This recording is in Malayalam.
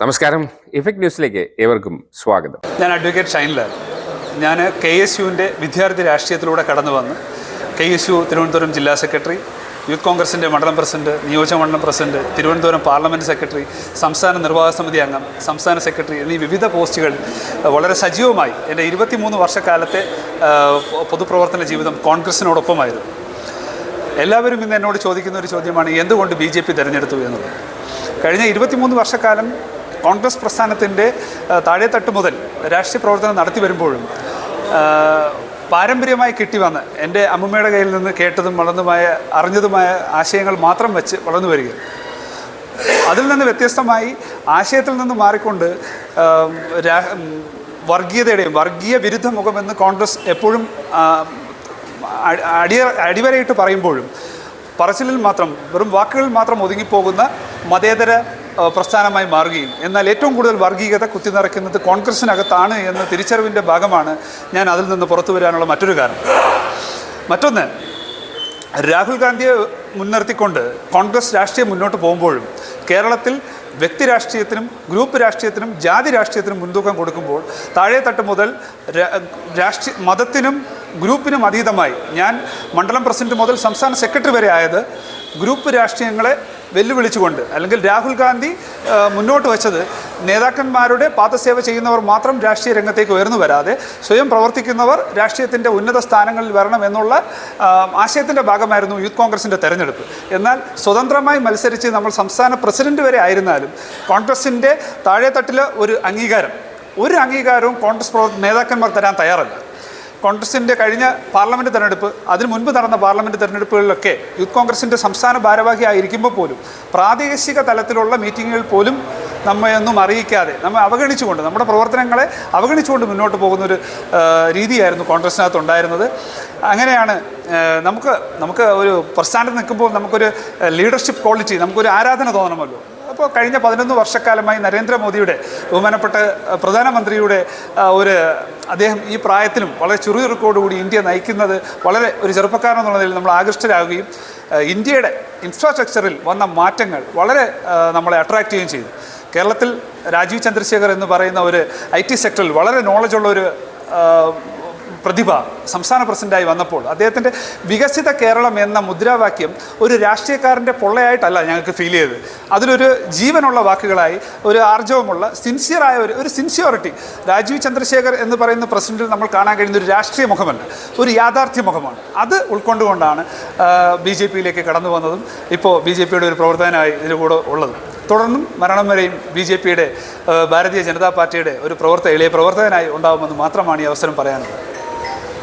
നമസ്കാരം. ഇഫക്ട് ന്യൂസിലേക്ക് ഏവർക്കും സ്വാഗതം. ഞാൻ അഡ്വക്കേറ്റ് ഷൈൻലാൽ. ഞാൻ കെ എസ് യുവിന്റെ വിദ്യാർത്ഥി രാഷ്ട്രീയത്തിലൂടെ കടന്നു വന്ന് കെ എസ് യു തിരുവനന്തപുരം ജില്ലാ സെക്രട്ടറി യൂത്ത് കോൺഗ്രസിന്റെ മണ്ഡലം പ്രസിഡന്റ് നിയോജക മണ്ഡലം പ്രസിഡന്റ് തിരുവനന്തപുരം പാർലമെന്റ് സെക്രട്ടറി സംസ്ഥാന നിർവാഹക സമിതി അംഗം സംസ്ഥാന സെക്രട്ടറി എന്നീ വിവിധ പോസ്റ്റുകൾ വളരെ സജീവമായി എന്റെ ഇരുപത്തിമൂന്ന് വർഷക്കാലത്തെ പൊതുപ്രവർത്തന ജീവിതം കോൺഗ്രസിനോടൊപ്പമായിരുന്നു. എല്ലാവരും ഇന്ന് എന്നോട് ചോദിക്കുന്ന ഒരു ചോദ്യമാണ് എന്തുകൊണ്ട് ബി ജെ പി തിരഞ്ഞെടുത്തു എന്നുള്ളത്? കഴിഞ്ഞ ഇരുപത്തിമൂന്ന് വർഷക്കാലം കോൺഗ്രസ് പ്രസ്ഥാനത്തിന്റെ താഴെത്തട്ട് മുതൽ രാഷ്ട്രീയ പ്രവർത്തനം നടത്തി വരുമ്പോഴും പാരമ്പര്യമായി കിട്ടി വന്ന് എന്റെ അമ്മമ്മയുടെ കയ്യിൽ നിന്ന് കേട്ടതും വളർന്നുമായ അറിഞ്ഞതുമായ ആശയങ്ങൾ മാത്രം വെച്ച് വളർന്നു വരിക. അതിൽ നിന്ന് വ്യത്യസ്തമായി ആശയത്തിൽ നിന്ന് മാറിക്കൊണ്ട് വർഗീയതയുടെയും വർഗീയ വിരുദ്ധ മുഖമെന്ന് കോൺഗ്രസ് എപ്പോഴും അടിയ അടിവരയിട്ട് പറയുമ്പോഴും പറച്ചിലിൽ മാത്രം വെറും വാക്കുകളിൽ മാത്രം ഒതുങ്ങിപ്പോകുന്ന മതേതര പ്രസ്ഥാനമായി മാറുകയും. എന്നാൽ ഏറ്റവും കൂടുതൽ വർഗീയത കുത്തിനിറയ്ക്കുന്നത് കോൺഗ്രസിനകത്താണ് എന്ന തിരിച്ചറിവിന്റെ ഭാഗമാണ് ഞാൻ അതിൽ നിന്ന് പുറത്തു വരാനുള്ള മറ്റൊരു കാരണം. മറ്റൊന്ന് രാഹുൽ ഗാന്ധിയെ മുൻനിർത്തിക്കൊണ്ട് കോൺഗ്രസ് രാഷ്ട്രീയം മുന്നോട്ട് പോകുമ്പോഴും കേരളത്തിൽ വ്യക്തി രാഷ്ട്രീയത്തിനും ഗ്രൂപ്പ് രാഷ്ട്രീയത്തിനും ജാതി രാഷ്ട്രീയത്തിനും മുൻതൂക്കം കൊടുക്കുമ്പോൾ താഴെത്തട്ട് മുതൽ രാഷ്ട്രീയ മതത്തിനും ഗ്രൂപ്പിനും അതീതമായി. ഞാൻ മണ്ഡലം പ്രസിഡന്റ് മുതൽ സംസ്ഥാന സെക്രട്ടറി വരെ ആയത് ഗ്രൂപ്പ് രാഷ്ട്രീയങ്ങളെ വെല്ലുവിളിച്ചുകൊണ്ട് അല്ലെങ്കിൽ രാഹുൽ ഗാന്ധി മുന്നോട്ട് വെച്ചത് നേതാക്കന്മാരുടെ പാദസേവ ചെയ്യുന്നവർ മാത്രം രാഷ്ട്രീയ രംഗത്തേക്ക് ഉയർന്നു വരാതെ സ്വയം പ്രവർത്തിക്കുന്നവർ രാഷ്ട്രീയത്തിന്റെ ഉന്നത സ്ഥാനങ്ങളിൽ വരണം എന്നുള്ള ആശയത്തിന്റെ ഭാഗമായിരുന്നു യൂത്ത് കോൺഗ്രസിന്റെ തെരഞ്ഞെടുപ്പ്. എന്നാൽ സ്വതന്ത്രമായി മത്സരിച്ച് നമ്മൾ സംസ്ഥാന പ്രസിഡന്റ് വരെ ആയിരുന്നാലും കോൺഗ്രസിന്റെ താഴെത്തട്ടിലെ ഒരു അംഗീകാരം ഒരു അംഗീകാരവും കോൺഗ്രസ് നേതാക്കന്മാർ തരാൻ തയ്യാറല്ല. കോൺഗ്രസിന്റെ കഴിഞ്ഞ പാർലമെന്റ് തെരഞ്ഞെടുപ്പ് അതിനു മുൻപ് നടന്ന പാർലമെന്റ് തെരഞ്ഞെടുപ്പുകളിലൊക്കെ യൂത്ത് കോൺഗ്രസിന്റെ സംസ്ഥാന ഭാരവാഹിയായിരിക്കുമ്പോൾ പോലും പ്രാദേശിക തലത്തിലുള്ള മീറ്റിങ്ങുകൾ പോലും നമ്മയൊന്നും അറിയിക്കാതെ നമ്മെ അവഗണിച്ചുകൊണ്ട് നമ്മുടെ പ്രവർത്തനങ്ങളെ അവഗണിച്ചുകൊണ്ട് മുന്നോട്ട് പോകുന്നൊരു രീതിയായിരുന്നു കോൺഗ്രസിനകത്ത് ഉണ്ടായിരുന്നത്. അങ്ങനെയാണ് നമുക്ക് നമുക്ക് ഒരു പ്രസ്ഥാനത്ത് നിൽക്കുമ്പോൾ നമുക്കൊരു ലീഡർഷിപ്പ് ക്വാളിറ്റി നമുക്കൊരു ആരാധന തോന്നണമല്ലോ. അപ്പോൾ കഴിഞ്ഞ പതിനൊന്ന് വർഷക്കാലമായി നരേന്ദ്രമോദിയുടെ ബഹുമാനപ്പെട്ട പ്രധാനമന്ത്രിയുടെ ഒരു അദ്ദേഹം ഈ പ്രായത്തിലും വളരെ ചുറുചുറുക്കോടുകൂടി ഇന്ത്യ നയിക്കുന്നത് വളരെ ഒരു ചെറുപ്പക്കാരൻ നിലയിൽ നമ്മൾ ആകൃഷ്ടരാകുകയും ഇന്ത്യയുടെ ഇൻഫ്രാസ്ട്രക്ചറിൽ വന്ന മാറ്റങ്ങൾ വളരെ നമ്മളെ അട്രാക്റ്റ് ചെയ്യുകയും ചെയ്തു. കേരളത്തിൽ രാജീവ് ചന്ദ്രശേഖർ എന്ന് പറയുന്ന ഒരു ഐ ടി സെക്ടറിൽ വളരെ നോളജുള്ള ഒരു പ്രതിഭ സംസ്ഥാന പ്രസിഡന്റായി വന്നപ്പോൾ അദ്ദേഹത്തിന്റെ വികസിത കേരളം എന്ന മുദ്രാവാക്യം ഒരു രാഷ്ട്രീയക്കാരന്റെ പൊള്ളയായിട്ടല്ല ഞങ്ങൾക്ക് ഫീൽ ചെയ്തത്. അതിലൊരു ജീവനുള്ള വാക്കുകളായി ഒരു ആർജവമുള്ള സിൻസിയറായ ഒരു ഒരു സിൻസിയോറിറ്റി രാജീവ് ചന്ദ്രശേഖർ എന്ന് പറയുന്ന പ്രസിഡന്റിൽ നമ്മൾ കാണാൻ കഴിയുന്ന ഒരു രാഷ്ട്രീയ മുഖമല്ല ഒരു യാഥാർത്ഥ്യ മുഖമാണ്. അത് ഉൾക്കൊണ്ടുകൊണ്ടാണ് ബി ജെ പിയിലേക്ക് കടന്നു വന്നതും ഇപ്പോൾ ബി ജെ പിയുടെ ഒരു പ്രവർത്തകനായി ഇതിലൂടെ ഉള്ളതും. തുടർന്നും മരണം വരെയും ബി ജെ പിയുടെ ഭാരതീയ ജനതാ പാർട്ടിയുടെ ഒരു പ്രവർത്തക ഇളയ പ്രവർത്തകനായി ഉണ്ടാകുമെന്ന് മാത്രമാണ് ഈ അവസരം പറയാനുള്ളത്.